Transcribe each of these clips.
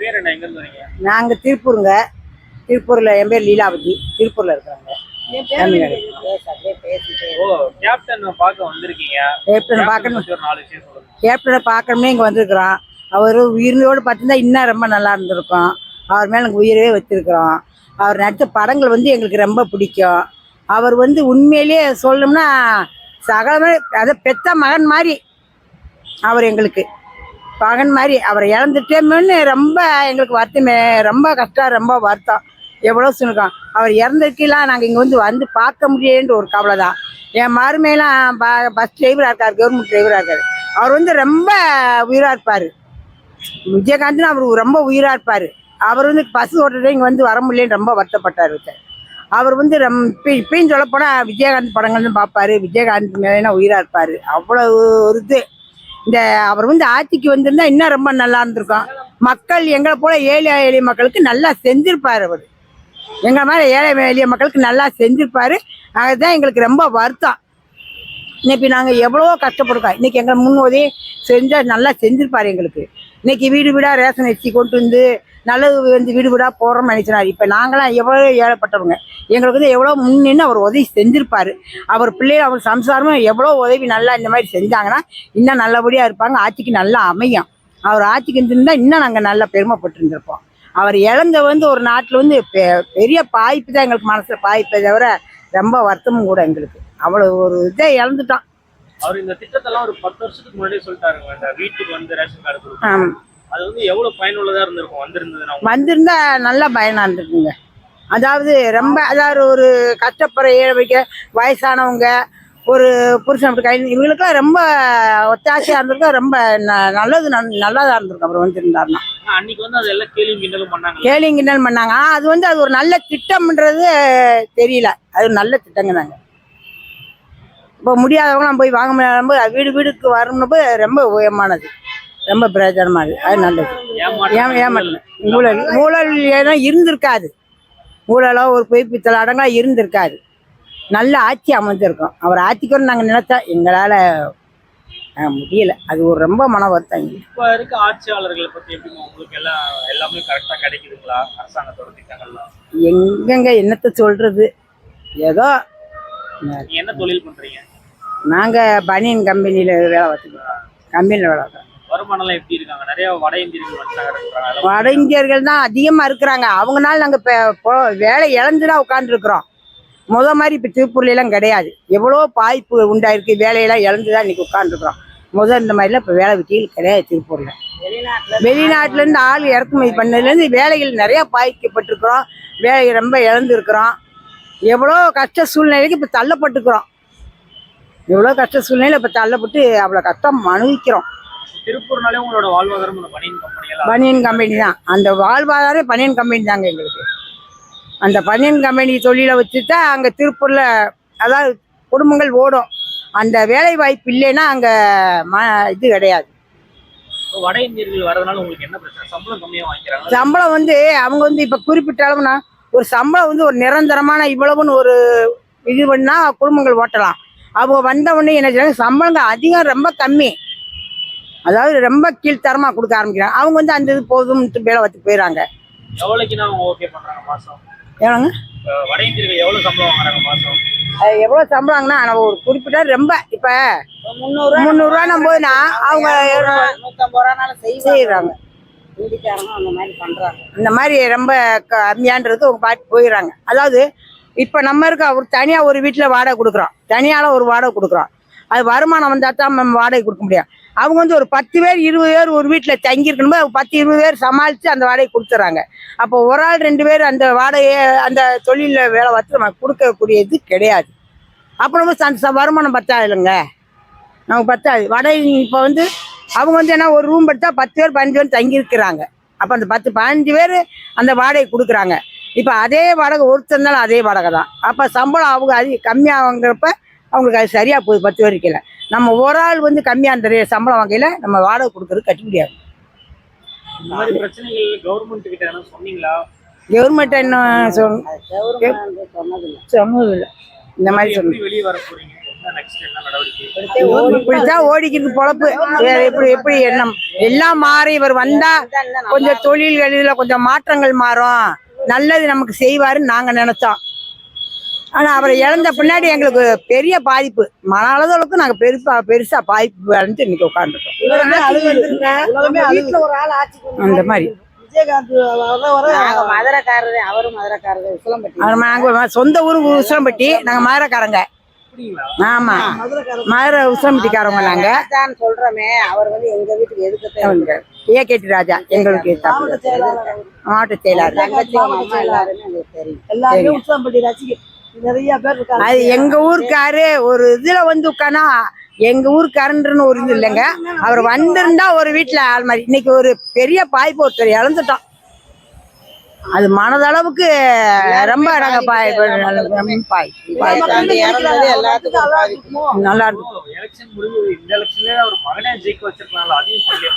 பேர் என்ன? எங்க இருந்து வரீங்க? நாங்கள் திருப்பூருங்க. திருப்பூரில் என் பேர் லீலாவதி திருப்பூரில் இருக்கிறாங்க கேப்டன் பார்க்க வந்திருக்கீங்க. கேப்டனை கேப்டன் பார்க்கணும். கேப்டனை பார்க்கணுமே இங்கே வந்திருக்கிறோம். அவர் உயிரோடு பார்த்துருந்தா இன்னும் ரொம்ப நல்லா இருந்திருக்கும். அவர் மேலே எனக்கு உயிரே வச்சிருக்கிறோம். அவர் நடித்த படங்கள் வந்து எங்களுக்கு ரொம்ப பிடிக்கும். அவர் வந்து உண்மையிலேயே சொல்லணும்னா சகலமே அதை பெத்த மகன் மாதிரி. அவர் எங்களுக்கு. பகன் மாதிரி அவரை இழந்துட்டேமேன்னு ரொம்ப எங்களுக்கு வருத்தமே. ரொம்ப கஷ்டம் ரொம்ப வருத்தம். எவ்வளோ சொல்லிருக்கோம் அவர் இறந்துருக்கலாம் நாங்கள் இங்கே வந்து வந்து பார்க்க முடியேன்ற ஒரு கவலை தான். என் மருமையெல்லாம் ப பஸ் டிரைவராக இருக்கார் கவர்மெண்ட் டிரைவராக இருக்கார். அவர் வந்து ரொம்ப உயிராக இருப்பார். விஜயகாந்த்னு அவர் ரொம்ப உயிராக இருப்பார். அவர் வந்து பஸ் ஓட்டுறதே இங்கே வந்து வர முடியலன்னு ரொம்ப வருத்தப்பட்டார் சார் அவர் வந்து ரொம்ப இப்போ இப்பயும் சொல்லப்போனால் விஜயகாந்த் படங்கள் தான் பார்ப்பாரு. விஜயகாந்த் மேலே உயிராக இருப்பார். அவ்வளோ ஒரு இது. இந்த அவர் வந்து ஆட்சிக்கு வந்திருந்தா இன்னும் ரொம்ப நல்லா இருந்திருக்கும். மக்கள் எங்களை போல ஏழை எளிய மக்களுக்கு நல்லா செஞ்சிருப்பார் அவர். எங்களை மாதிரி ஏழை எளிய மக்களுக்கு நல்லா செஞ்சிருப்பாரு. அதுதான் எங்களுக்கு ரொம்ப வருத்தம். இன்னைக்கு நாங்கள் எவ்வளோ கஷ்டப்படுறோம் இன்னைக்கு எங்களை முன்னோதே செஞ்சால் நல்லா செஞ்சிருப்பார் எங்களுக்கு. இன்னைக்கு வீடு வீடாக ரேஷன் அரிசி கொண்டு வந்து நல்லது வந்து வீடு வீடாக போகிறோம்னு நினைச்சினார் இப்போ நாங்களாம் எவ்வளோ ஏழைப்பட்டவங்க. எங்களுக்கு வந்து எவ்வளோ முன்னின்னு அவர் உதவி செஞ்சிருப்பாரு. அவர் பிள்ளைகள் அவர் சம்சாரமும் எவ்வளோ உதவி நல்லா இந்த மாதிரி செஞ்சாங்கன்னா இன்னும் நல்லபடியாக இருப்பாங்க. ஆட்சிக்கு நல்லா அமையும். அவர் ஆட்சிக்கு இருந்திருந்தா இன்னும் நாங்கள் நல்லா பெருமைப்பட்டு இருந்திருப்போம் அவர் இழந்த வந்து ஒரு நாட்டில் வந்து பெ- பெரிய பாய்ப்பு தான் எங்களுக்கு மனசில் பாய்ப்பை தவிர ரொம்ப வருத்தமும் கூட எங்களுக்கு. அவ்வளோ ஒரு இதை இழந்துட்டோம் அவர் இந்த திட்டத்தெல்லாம் ஒரு பத்து வருஷத்துக்கு முன்னாடியே சொல்லிட்டாருங்க. வீட்டுக்கு வந்து ரேஷன் கார்டு கொடுக்கும் ஆம். அது வந்து எவ்வளவு பயனுள்ளதா இருந்திருக்கும்? வந்திருந்ததுன்னா? வந்திருந்தா நல்லா பயனா இருந்துக்குங்க அதாவது ரொம்ப அதாவது ஒரு கஷ்டப்படுற ஏழைக்க வயசானவங்க ஒரு புருஷன் அப்படி கை இவங்களுக்குலாம் ரொம்ப ஒத்தாசையாக இருந்திருக்கும் ரொம்ப நல்லது நல்- நல்லதா இருந்திருக்கும் அவர் வந்திருந்தாருன்னா. அன்னைக்கு வந்து அது எல்லாம் கேள்வி கிண்டலும் பண்ணாங்க கேள்வி கிண்டல் பண்ணாங்க. அது வந்து அது ஒரு நல்ல திட்டம்ன்றது தெரியல. அது நல்ல திட்டங்க தாங்க. இப்போ முடியாதவங்களாம் போய் வாங்க முடியாத வீடு வீடுக்கு வரணும்னு ரொம்ப உயரமானது. ரொம்ப பிரயோஜனமானது அது நல்லது. ஏன் ஏமாட்டல ஊழல் ஊழல் ஏதோ இருந்திருக்காது. ஊழலோ ஒரு பொய்ப்பித்தல் அடங்கா இருந்திருக்காது. நல்ல ஆட்சி அமைஞ்சிருக்கும். அவர் ஆட்சிக்கு நாங்கள் நினைச்சா எங்களால் முடியல. அது ஒரு ரொம்ப மன வருத்தம். இப்ப இருக்க ஆட்சியாளர்களை பத்தி எப்படி உங்களுக்கு எல்லாம் எல்லாமே கரெக்டா கிடைக்குதுங்களா? அரசாங்கத்தோட திட்டங்கள்லாம் எங்கெங்க என்னத்தை சொல்றது? ஏதோ என்ன தொழில் பண்றீங்க? நாங்கள் பனியன் கம்பெனியில் வேலை பார்த்துக்கிறோம் கம்பெனியில் வேலை பார்க்குறோம் வருமானம் எல்லாம் எப்படி இருக்காங்க? நிறைய வட இந்தியர்கள் வந்துட்டாங்க வட இந்தியர்கள் தான் அதிகமாக இருக்கிறாங்க. அவங்கனால நாங்கள் இப்போ வேலை இழந்து தான் உட்காந்துருக்குறோம் முத மாதிரி இப்போ திருப்பூர்லாம் கிடையாது. எவ்வளோ பாய்ப்பு உண்டாயிருக்கு. வேலையெல்லாம் இழந்து தான் இன்னைக்கு உட்காந்துருக்குறோம் முதல் இந்த மாதிரிலாம் இப்போ வேலை வெட்டிகள் கிடையாது திருப்பூரில். வெளிநாட்டிலேருந்து ஆள் இறக்குமதி பண்ணதுலேருந்து வேலைகள் நிறையா பாதிக்கப்பட்டிருக்கிறோம். வேலை ரொம்ப இழந்துருக்குறோம். எவ்வளோ கஷ்ட சூழ்நிலைக்கு இப்போ தள்ளப்பட்டுக்கிறோம். எவ்வளோ கஷ்ட சூழ்நிலையில் இப்போ தள்ளப்பட்டு அவ்வளோ கஷ்டம் அனுபவிக்கிறோம். திருப்பூர்னாலே உங்களோட வாழ்வாதாரம் பனியன் கம்பெனி எல்லாம். பனியன் கம்பெனி தான். அந்த வாழ்வாதாரம் பனியன் கம்பெனி தாங்க எங்களுக்கு. அந்த பனியன் கம்பெனி தொழிலை வச்சு தான் அங்கே திருப்பூரில் அதாவது குடும்பங்கள் ஓடும். அந்த வேலை வாய்ப்பு இல்லைன்னா அங்கே ம இது கிடையாது. வட இந்தியர்கள் வரதுனால உங்களுக்கு என்ன பிரச்சனை? சம்பளம் கம்மியா வாங்கிக்கிறாங்க சம்பளம் வந்து அவங்க வந்து இப்போ குறிப்பிட்ட அளவுனா ஒரு சம்பளம் வந்து ஒரு நிரந்தரமான இவ்வளவுன்னு ஒரு இது பண்ணா குடும்பங்கள் ஓட்டலாம். அவங்க வந்த உடனே என்ன செய்றாங்க சம்பளங்க அதிகம் ரொம்ப கம்மி. அதாவது ரொம்ப கீழ்த்தரமாக கொடுக்க ஆரம்பிக்கிறாங்க. அவங்க வந்து அந்த இது போதும்ட்டு வேலை வச்சு போயிடறாங்க எவ்வளவு எவ்வளோ சம்பளங்கன்னா நம்ம ஒரு குறிப்பிட்ட ரொம்ப இப்போ முந்நூறுரூவா முந்நூறுரூவா போதுனா அவங்க நூற்றம்பது ரூபானாலும் செய்கிறாங்க இந்த மாதிரி ரொம்ப கம்மியான்றது அவங்க பாட்டு போயிடுறாங்க அதாவது இப்போ நம்ம இருக்க ஒரு தனியாக ஒரு வீட்டில் வாடகை கொடுக்குறோம். தனியால ஒரு வாடகை கொடுக்குறோம். அது வருமானம் வந்தால் தான் நம்ம வாடகை கொடுக்க முடியும். அவங்க வந்து ஒரு பத்து பேர் இருபது பேர் ஒரு வீட்டில் தங்கியிருக்கணுமோ அவங்க பத்து இருபது பேர் சமாளித்து அந்த வாடகை கொடுத்துட்றாங்க அப்போ ஒரு ஆள் ரெண்டு பேர் அந்த வாடகையை அந்த தொழிலில் வேலை பார்த்து நம்ம கொடுக்கக்கூடியது கிடையாது. அப்போ நம்ம அந்த ச- வருமானம் பத்தாது இல்லைங்க? நமக்கு பத்தாது. வாடகை இப்போ வந்து அவங்க வந்து என்ன ஒரு ரூம் எடுத்தால் பத்து பேர் பதினஞ்சு பேர் தங்கியிருக்கிறாங்க. அப்போ அந்த பத்து பதினஞ்சு பேர் அந்த வாடகை கொடுக்குறாங்க. இப்போ அதே வாடகை ஒருத்தர் இருந்தாலும் அதே வாடகை தான். அப்போ சம்பளம் அவங்க அதிக கம்மியாகுங்கிறப்ப அவங்களுக்கு அது சரியாக போகுது பத்து இருக்கல நம்ம ஒரு ஆள் வந்து கம்மியாக அந்த சம்பளம் வாங்கையில் நம்ம வாடகை கொடுக்கறது கட்ட முடியாது. இந்த மாதிரி பிரச்சனைகள் கவர்மெண்ட் கிட்ட என்ன சொன்னதில்லை. இந்த மாதிரி எப்படி சொன்ன வெளியே வர போறீங்க? நெக்ஸ்ட் என்ன நடவடிக்கை? இப்படித்தான் ஓடிக்கிட்டு பொழப்பு. வேற எப்படி எப்படி எண்ணம்? எல்லாம் மாறி இவர் வந்தா கொஞ்சம் தொழில்கள் இதுல கொஞ்சம் மாற்றங்கள் மாறும். நல்லது நமக்கு செய்வாருன்னு நாங்க நினைச்சோம். ஆனா அவரை இழந்த பின்னாடி எங்களுக்கு பெரிய பாதிப்பு. மன அளவுக்கு நாங்க பெருசா பெருசா பாதிப்பு அடைஞ்சு இன்னைக்கு உட்காந்துருக்கோம் அந்த மாதிரி. சொந்த ஊரு உசிலம்பட்டி நாங்க மதுரைக்காரங்க. ஆமா. மதுரைக்காரர். மதுரை உசிலம்பட்டிக்காரவங்க நாங்க தான் சொல்றோமே அவர் வந்து எங்க வீட்டுக்கு எதுக்கு ஏ கேட்டி ராஜா எங்களுக்கு மாவட்ட. செயலாளர். எல்லாருமே நிறைய பேர் இருக்காங்க. அது எங்க ஊருக்காரு ஒரு இதுல வந்து உட்கானா எங்க ஊருக்காரன்றன்னு ஒரு இது இல்லைங்க. அவர் வந்திருந்தா ஒரு வீட்டுல ஆள் மாதிரி. இன்னைக்கு ஒரு பெரிய பாய்ப்பு ஒருத்தர் இழந்துட்டோம் அது மனதளவுக்கு ரொம்ப நாங்க பாய் பாய். நல்லா இருக்கும். எலெக்ஷன் முடிவு இந்த எலெக்ஷன்ல அவர் மகனே ஜெயிக்க வச்சிருக்கலாம்ல. அதையும் பண்ணலையே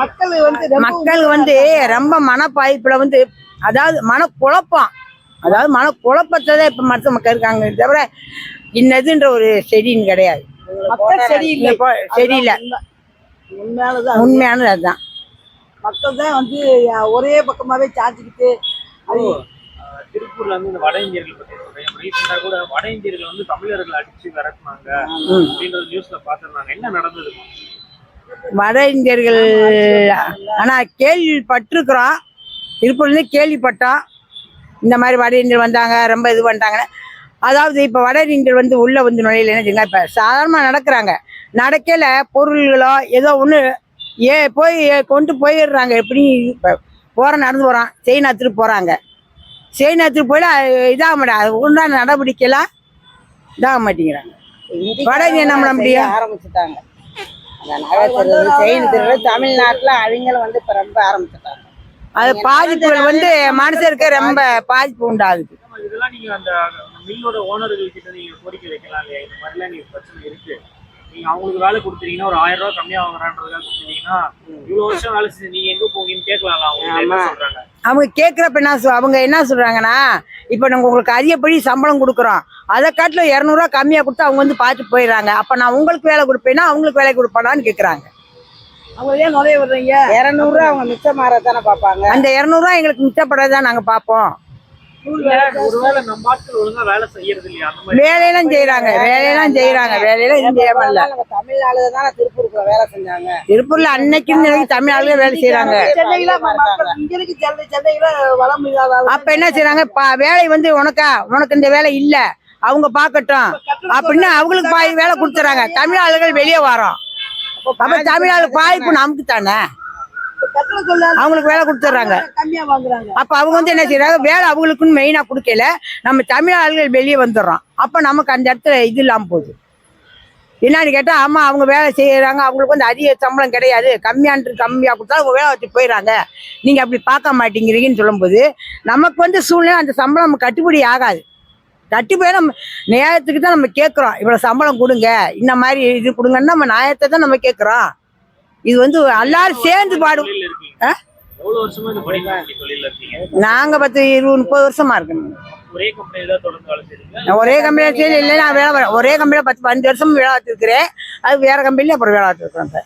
மக்கள். வந்து ரொம்ப மக்கள் வந்து ரொம்ப மனப்பாய்ப்புல வந்து அதாவது அதாவது மனக்குழப்பத்தை தான் இப்ப மற்ற மக்கள் இருக்காங்க தவிர இன்னதுன்ற ஒரு செடின்னு கிடையாது. மக்கள் சரியில்லை இப்போ சரியில்லை உண்மையானது உண்மையானது அதுதான். மக்கள் தான் வந்து ஒரே பக்கமாவே சாச்சிக்கிட்டு ஓ, அஹ், திருப்பூர்ல வந்து இந்த வட இந்தியர்கள் பத்தி சொல்றேன். ரீசெண்டா கூட வட இந்தியர்கள் வந்து தமிழர்கள் அடிச்சு விரட்டுனாங்க ம். அப்படின்றது நியூஸ்ல பாத்துருந்தாங்க என்ன நடந்தது? வட இந்தியர்கள் ஆனா கேள்விப்பட்டிருக்கிறோம். திருப்பூர்லேருந்து கேள்விப்பட்டோம். இந்த மாதிரி வட இந்தியர் வந்தாங்க ரொம்ப இது பண்ணிட்டாங்கன்னு. அதாவது இப்போ வட இந்தியர் வந்து உள்ள வந்து நுழையில என்ன செய்யுங்க இப்போ சாதாரணமாக நடக்கிறாங்க. நடக்கல பொருள்களோ ஏதோ ஒன்று ஏ போய் கொண்டு போயிடுறாங்க. எப்படி இப்போ போகிற நடந்து போகிறான் செயின் எடுத்துட்டு போகிறாங்க செயின் எடுத்துட்டு போயில இதாக மாட்டேன். உண்டான நடவடிக்கைலாம் இதாக மாட்டேங்கிறாங்க. வட இந்தியன் நம்மள முடியும்? ஆரம்பிச்சுட்டாங்க. செயின் திருடு தமிழ்நாட்டுல அவங்களும் வந்து இப்ப ரொம்ப ஆரம்பிச்சுட்டாங்க. அது பாதிப்புகள் வந்து மனுஷருக்கு ரொம்ப பாதிப்பு உண்டாகுது அவங்களுக்கு வேலை ஒரு ஆயிரம் ரூபாய் கம்மியா வாங்குறான்றதுக்காக கொடுத்துட்டீங்கன்னா இவ்வளவு வருஷம் வேலை செஞ்சு நீங்க எங்க போவீங்கன்னு கேட்கலாம் அவங்க. சொல்றாங்க? அவங்க கேட்குறப்ப என்ன சொல் அவங்க என்ன சொல்றாங்கன்னா இப்போ நாங்கள் உங்களுக்கு அதிகப்படி சம்பளம் கொடுக்குறோம். அதை காட்டில் இரநூறுவா கம்மியாக கொடுத்து அவங்க வந்து பார்த்து போயிடுறாங்க. அப்போ நான் உங்களுக்கு வேலை கொடுப்பேன்னா அவங்களுக்கு வேலை கொடுப்பானான்னு கேட்குறாங்க அவங்க ஏன் நுழைய விடுறீங்க இருநூறு ரூபா அவங்க மிச்சம் மாறத்தானே பாப்பாங்க அந்த இரநூறுவா எங்களுக்கு மிச்சப்படாதான் நாங்கள் பார்ப்போம். வேலையெல்லாம் செய்கிறாங்க வேலையெல்லாம் செய்கிறாங்க வேலையெல்லாம் செய்யாமல் இல்லை. நம்ம தமிழ்நாடு தானே திருப்பூருக்குள்ள வேலை செஞ்சாங்க. திருப்பூரில் அன்னைக்குன்னு தமிழ் ஆளுங்க வேலை இல்லாத அப்போ என்ன செய்கிறாங்க பா வேலை வந்து உனக்கா? உனக்கு இந்த வேலை இல்லை. அவங்க பார்க்கட்டும். அப்படின்னு அவங்களுக்கு பாய் வேலை கொடுத்துறாங்க. தமிழ் ஆளுகள் வெளியே வரோம். அப்ப தமிழ்நாடு பாய்ப்பு நமக்கு தானே? அவங்களுக்கு வேலை கொடுத்துட்றாங்க. அப்ப அவங்க வந்து என்ன செய்யறாங்க வேலை அவங்களுக்குன்னு மெயினா கொடுக்கல. நம்ம தமிழ் ஆளுகள் வெளியே வந்துடுறோம். அப்ப நமக்கு அந்த இடத்துல இது இல்லாம போகுது. என்னன்னு கேட்டா ஆமா அவங்க வேலை செய்யறாங்க. அவங்களுக்கு வந்து அதிக சம்பளம் கிடையாது. கம்மியான்ட்டு கம்மியா கொடுத்தா அவங்க வேலை வச்சு போயிடறாங்க. நீங்க அப்படி பார்க்க மாட்டேங்கிறீங்கன்னு சொல்லும்போது நமக்கு வந்து சூழ்நிலை அந்த சம்பளம் கட்டுப்படி ஆகாது. கட்டுப்படி நம்ம நியாயத்துக்கு தான் நம்ம கேட்குறோம் இவ்வளோ சம்பளம் கொடுங்க. இந்த மாதிரி இது கொடுங்கன்னு நம்ம நியாயத்தை தான் நம்ம கேட்குறோம் இது வந்து எல்லாரும் சேர்ந்து பாடும் நாங்க பத்து இருபது முப்பது வருஷமா இருக்கணும் ஒரே கம்பெனில தான் தொடர்ந்து வேலை செய்றீங்க நான் ஒரே கம்பெனியில் சரி இல்லை நான் வேலை வர- ஒரே கம்பெனியில் பத்து பதினஞ்சு வருஷம் வேலை பார்த்துருக்கிறேன். அது வேற கம்பெனியில் அப்புறம் வேலை இப்போ.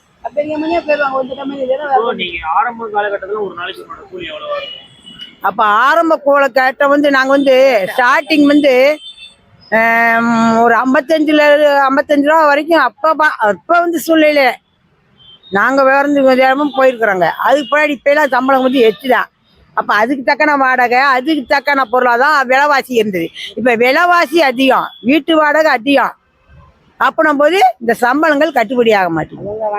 நீங்க ஆரம்ப காலகட்டத்துல ஒரு நாளைக்கு உங்களோட கூலி எவ்வளவு இருக்கும்? அப்போ ஆரம்ப வந்து நாங்கள் வந்து ஸ்டார்டிங் வந்து ஒரு ஐம்பத்தஞ்சில் ஐம்பத்தஞ்சு ரூபா வரைக்கும் அப்போ அப்போ வந்து சூழ்நிலை. நாங்கள் வேறு வேறமும் போயிருக்கிறோங்க. அதுக்கு பின்னாடி இப்போலாம் சம்பளம் வந்து எச்சு தான் அப்போ அதுக்கு தக்கன வாடகை அதுக்கு தக்கன பொருளாக தான் விலைவாசி இருந்தது. இப்போ விலைவாசி அதிகம் வீட்டு வாடகை அதிகம். அப்படின்னும் போது இந்த சம்பளங்கள் கட்டுப்படி ஆக மாட்டேங்குது.